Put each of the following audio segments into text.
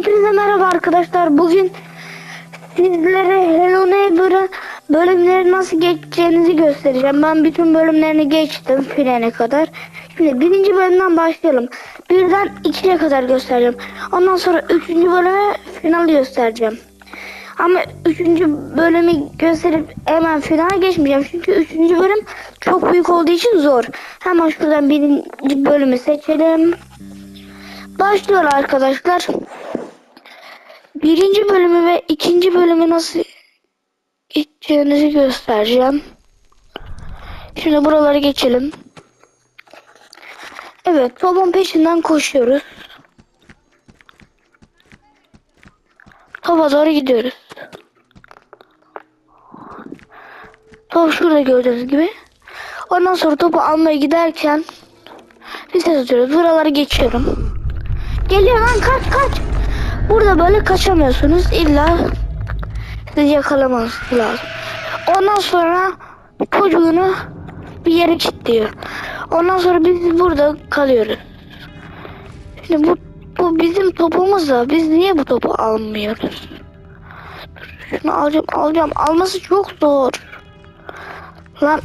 Hepinize merhaba arkadaşlar. Bugün sizlere Hello Neighbor'ın bölümleri nasıl geçeceğinizi göstereceğim. Ben bütün bölümlerini geçtim finale kadar. Şimdi birinci bölümden başlayalım. Birden ikiye kadar göstereceğim. Ondan sonra üçüncü bölüme finali göstereceğim. Ama üçüncü bölümü gösterip hemen finale geçmeyeceğim. Çünkü üçüncü bölüm çok büyük olduğu için zor. Hemen şuradan birinci bölümü seçelim. Başlıyor arkadaşlar. Birinci bölümü ve ikinci bölümü nasıl geçeceğinizi göstereceğim. Şimdi buraları geçelim. Evet, topun peşinden koşuyoruz. Topa doğru gidiyoruz. Top şurada gördüğünüz gibi. Ondan sonra topu almaya giderken bir ses atıyoruz. Buraları geçiyorum. Geliyor lan kaç kaç. Burada böyle kaçamıyorsunuz. İlla sizi yakalamanız lazım. Ondan sonra çocuğunu bir yere kilitliyor. Ondan sonra biz burada kalıyoruz. Şimdi bu, bu bizim topumuz da biz niye bu topu almıyoruz? Şunu alacağım alacağım. Alması çok zor. Lan.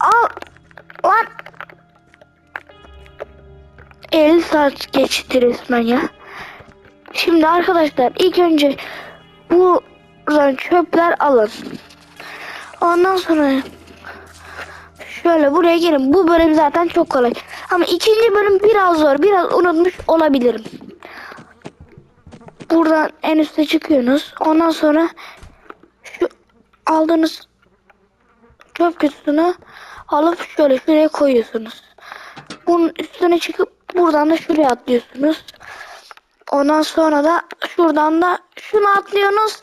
Al. Lan. 50 saat geçti resmen ya. Şimdi arkadaşlar ilk önce buradan çöpler alın. Ondan sonra şöyle buraya gelin. Bu bölüm zaten çok kolay. Ama ikinci bölüm biraz zor. Biraz unutmuş olabilirim. Buradan en üste çıkıyorsunuz. Ondan sonra şu aldığınız çöp kutusunu alıp şöyle şuraya koyuyorsunuz. Bunun üstüne çıkıp buradan da şuraya atlıyorsunuz. Ondan sonra da şuradan da şunu atlıyorsunuz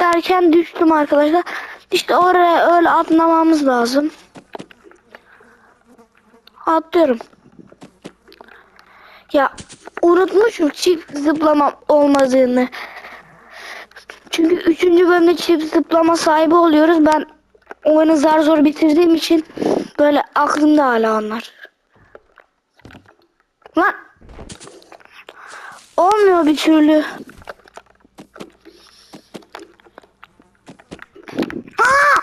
derken düştüm arkadaşlar. İşte oraya öyle atlamamız lazım. Atlıyorum. Ya unutmuşum çift zıplama olmadığını. Çünkü üçüncü bölümde çift zıplama sahibi oluyoruz. Ben oyunu zar zor bitirdiğim için böyle aklımda hala onlar. Lan. Olmuyor bir türlü. Aa!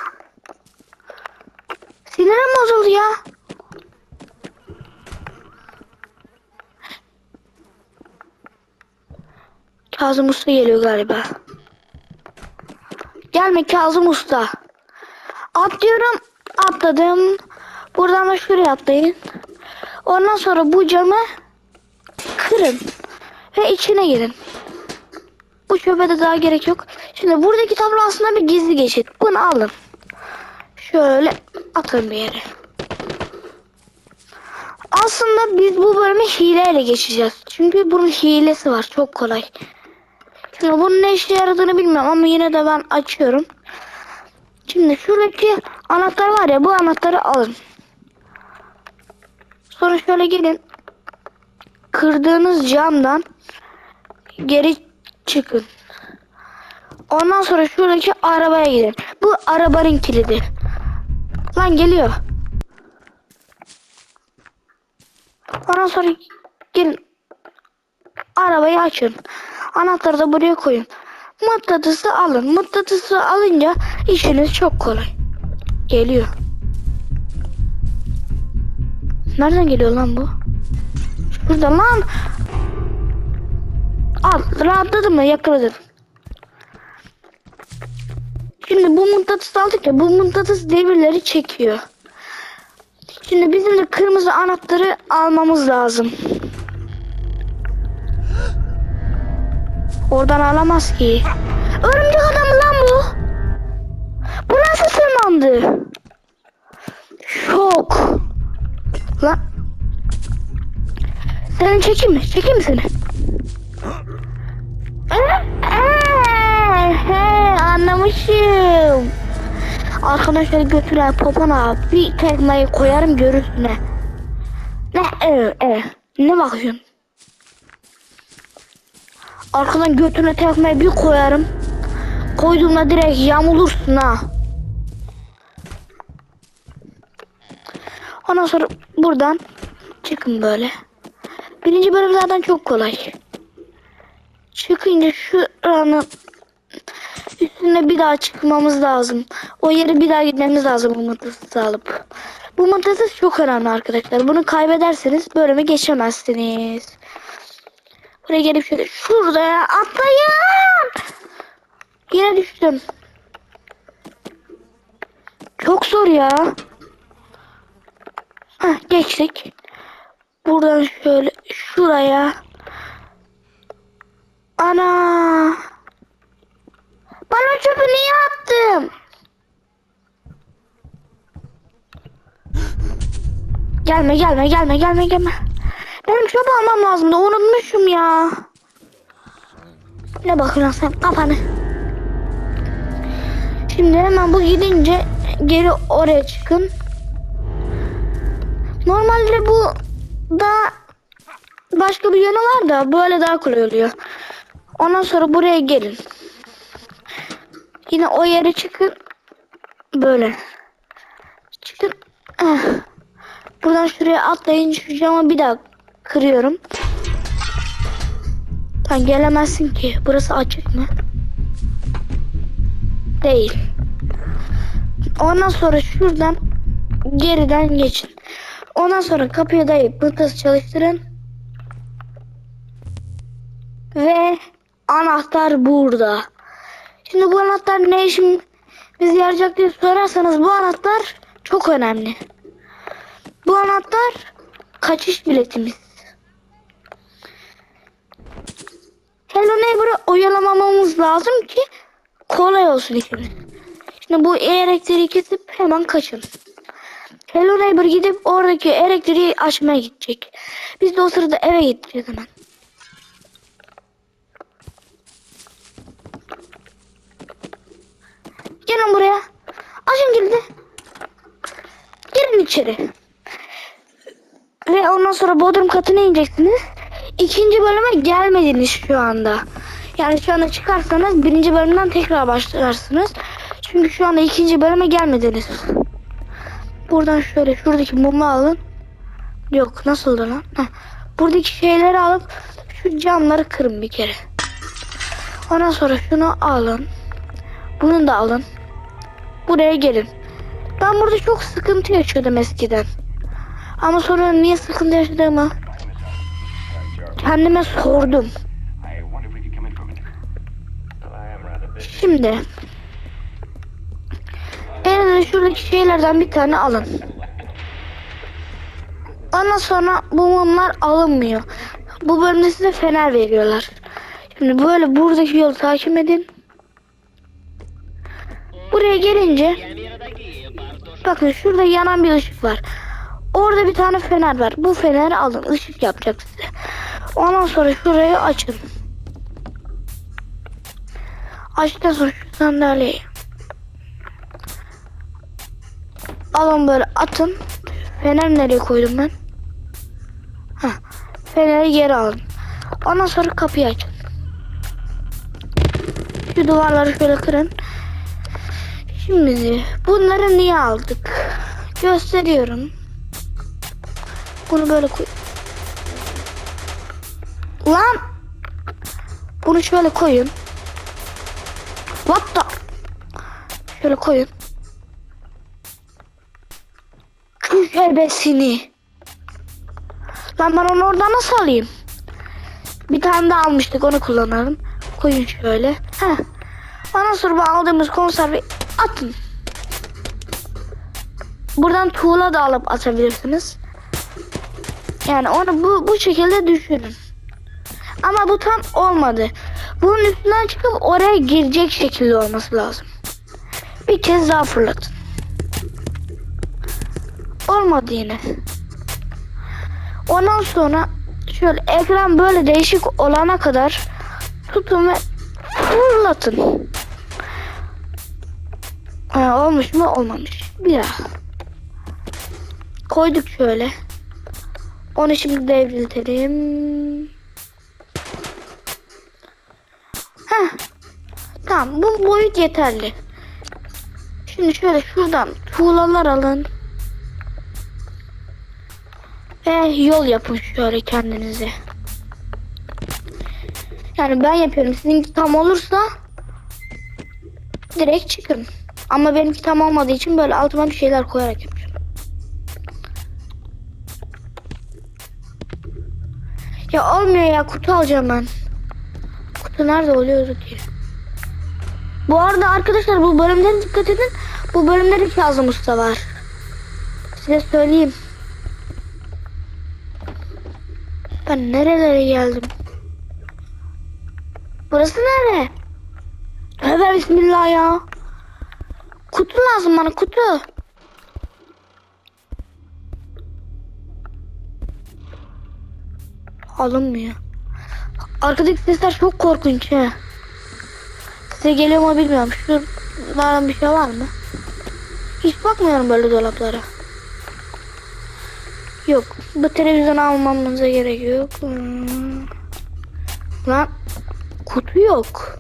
Sinirim bozuldu ya. Kazım Usta geliyor galiba. Gelme Kazım Usta. Atlıyorum. Atladım. Buradan da şuraya atlayın. Ondan sonra bu camı kırın. Ve içine girin. Bu çöpe de daha gerek yok. Şimdi buradaki tablo aslında bir gizli geçit. Bunu alın. Şöyle atın bir yere. Aslında biz bu bölümü hileyle geçeceğiz. Çünkü bunun hilesi var. Çok kolay. Şimdi bunun ne işe yaradığını bilmiyorum ama yine de ben açıyorum. Şimdi şuradaki anahtar var ya bu anahtarı alın. Sonra şöyle gelin. Kırdığınız camdan geri çıkın. Ondan sonra şuradaki arabaya gidin. Bu arabanın kilidi. Lan geliyor. Ondan sonra gelin. Arabayı açın. Anahtarı da buraya koyun. Mıknatısı alın. Mıknatısı alınca işiniz çok kolay. Geliyor. Nereden geliyor lan bu? Şurada lan. Al rahatladın mı? Yakaladın. Şimdi bu mıknatıs aldık ya bu mıknatıs devirleri çekiyor. Şimdi bizim de kırmızı anahtarı almamız lazım. Oradan alamaz ki. Örümcek adam lan bu. Bu nasıl tırmandı? Şok. Lan. Seni çekeyim mi? Çekeyim mi seni? Anlamışım. Arkadaşlar götüren popona bir tekmeyi koyarım görürsün ne. Ne e, e, ne bakıyorsun? Arkadan götüne tekmeyi bir koyarım. Koyduğumda direkt yamulursun ha. Ondan sonra buradan çıkın böyle. Birinci bölüm zaten çok kolay. Çıkınca şu anın üstüne bir daha çıkmamız lazım. O yere bir daha gitmemiz lazım bu mıknatısı alıp. Bu mıknatıs çok önemli arkadaşlar. Bunu kaybederseniz bölümü geçemezsiniz. Buraya gelip şöyle şuraya atlayın. Yine düştüm. Çok zor ya. Heh, geçtik. Buradan şöyle şuraya. Ana. Bana çöpü niye attım? Gelme gelme gelme gelme gelme. Benim çöpü almam lazımdı. Unutmuşum ya. Ne bakıyorsun sen kafanı. Şimdi hemen bu gidince geri oraya çıkın. Normalde bu da başka bir yönü var da böyle daha kolay oluyor. Ondan sonra buraya gelin. Yine o yere çıkın. Böyle. Çıkın. Ah. Buradan şuraya atlayın. Şu camı bir daha kırıyorum. Sen gelemezsin ki. Burası açık mı? Değil. Ondan sonra şuradan geriden geçin. Ondan sonra kapıya dayayıp mıknatıs çalıştırın. Ve anahtar burada. Şimdi bu anahtar ne işimize yarayacak diye sorarsanız bu anahtar çok önemli. Bu anahtar kaçış biletimiz. Hello Neighbor'ı oyalamamamız lazım ki kolay olsun işimiz. Şimdi bu elektriği kesip hemen kaçın. Hello Neighbor gidip oradaki elektriği açmaya gidecek. Biz de o sırada eve gideceğiz hemen. Gelin buraya. Açın kilidi. Girin içeri. Ve ondan sonra bodrum katına ineceksiniz. İkinci bölüme gelmediniz şu anda. Yani şu anda çıkarsanız birinci bölümden tekrar başlarsınız. Çünkü şu anda ikinci bölüme gelmediniz. Buradan şöyle şuradaki mumu alın. Yok nasıldı lan? Heh. Buradaki şeyleri alıp şu camları kırın bir kere. Ondan sonra şunu alın. Bunu da alın. Buraya gelin. Ben burada çok sıkıntı yaşıyordum eskiden. Ama sonra niye sıkıntı yaşadığımı kendime sordum. I en azından şuradaki şeylerden bir tane alın. Ondan sonra bu mumlar alınmıyor. Bu bölümde size fener veriyorlar. Şimdi böyle buradaki yolu takip edin. Buraya gelince bakın şurada yanan bir ışık var. Orada bir tane fener var. Bu feneri alın. Işık yapacak size. Ondan sonra şurayı açın. Açtıktan sonra şu sandalyeyi alın böyle atın. Fener nereye koydum ben? Heh. Feneri geri alın. Ondan sonra kapıyı açın. Şu duvarları şöyle kırın. Şimdi bunları niye aldık? Gösteriyorum. Bunu böyle koy. Lan! Bunu şöyle koyun. What the? Şöyle koyun. Şu şerbesini. Lan ben onu oradan nasıl alayım? Bir tane daha almıştık onu kullanalım. Koyun şöyle. Heh. Ondan sonra aldığımız konserve atın. Buradan tuğla da alıp atabilirsiniz. Yani onu bu, bu şekilde düşünün. Ama bu tam olmadı. Bunun üstünden çıkıp oraya girecek şekilde olması lazım. Bir kez daha fırlatın. Olmadı yine. Ondan sonra şöyle ekran böyle değişik olana kadar tutun ve fırlatın. Ha, olmuş mu? Olmamış. Bir daha. Koyduk şöyle. Onu şimdi devriltelim. Heh. Tamam bu boyut yeterli. Şimdi şöyle şuradan tuğlalar alın. Ve yol yapın şöyle kendinize. Yani ben yapıyorum. Sizinki tam olursa direkt çıkın. Ama benimki tam olmadığı için böyle altıma bir şeyler koyarak yapıyorum. Ya olmuyor ya kutu alacağım ben. Kutu nerede oluyordu ki? Bu arada arkadaşlar bu bölümlere dikkat edin. Bu bölümde de Kazım Usta var. Size söyleyeyim. Ben nerelere geldim? Burası nere? Tövbe bismillah ya. Kutu lazım bana kutu. Alınmıyor. Arkadaki sesler çok korkunç he. Size geliyor mu bilmiyorum. Şuradan bir şey var mı? Hiç bakmıyorum böyle dolaplara. Yok. Bu televizyonu almamıza gerek yok. Hmm. Lan kutu yok.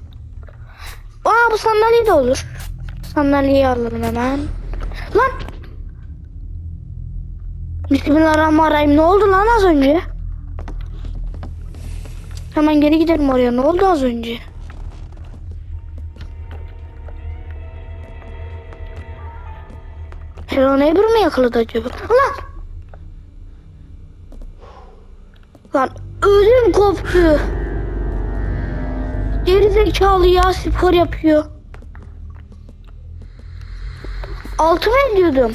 Aa bu sandalye de olur. Sandalyeyi alalım hemen. Lan. Bismillahirrahmanirrahim. Ne oldu lan az önce? Hemen geri gidelim oraya. Ne oldu az önce? Hello Neighbor mı yakaladı acaba? Lan! Lan ödüm koptu. Geri zekalı ya spor yapıyor. Altıma ediyordum.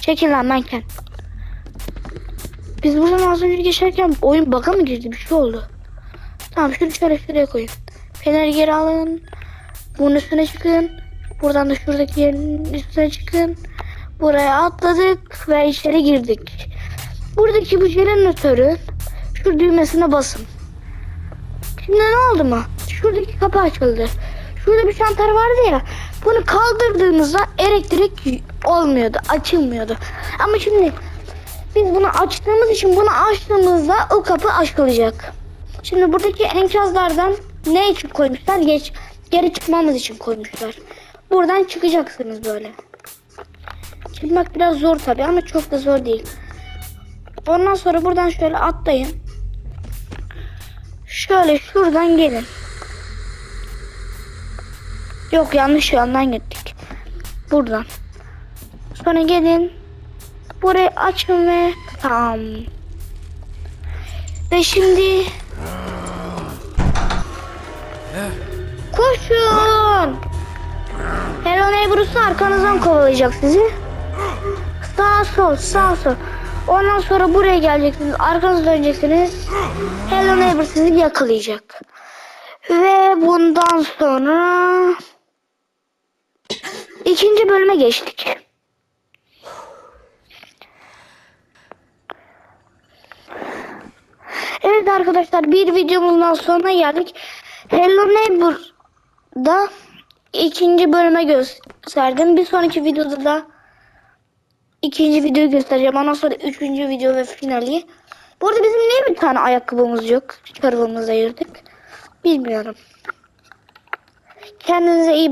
Çekil lan manken. Biz buradan az önce geçerken oyun baka mı girdi bir şey oldu. Tamam şunu şöyle şuraya koyun. Feneri geri alın. Bunun üstüne çıkın. Buradan da şuradaki yerin üstüne çıkın. Buraya atladık ve içeri girdik. Buradaki bu jeneratörün şu düğmesine basın. Şimdi ne oldu mu? Şuradaki kapı açıldı. Şurada bir şantar vardı ya. Bunu kaldırdığınızda elektrik olmuyordu, açılmıyordu. Ama şimdi biz bunu açtığımız için bunu açtığımızda o kapı açılacak. Şimdi buradaki enkazlardan ne için koymuşlar? Geç, geri çıkmamız için koymuşlar. Buradan çıkacaksınız böyle. Çıkmak biraz zor tabi ama çok da zor değil. Ondan sonra buradan şöyle atlayın. Şöyle şuradan gelin. Yok yanlış yandan gittik. Buradan. Sonra gelin. Burayı açın ve tamam. Ve şimdi koşun. Hello Neighbor'ı arkanızdan kovalayacak sizi. Sağ sol sağ sol. Ondan sonra buraya geleceksiniz. Arkanıza döneceksiniz. Hello Neighbor sizi yakalayacak. Ve bundan sonra ikinci bölüme geçtik. Evet arkadaşlar bir videomuzdan sonra geldik. Hello Neighbor'da ikinci bölüme gösterdim. Bir sonraki videoda da ikinci videoyu göstereceğim. Ondan sonra üçüncü video ve finali. Bu arada bizim niye bir tane ayakkabımız yok? Çorabımızı ayırdık. Bilmiyorum. Kendinize iyi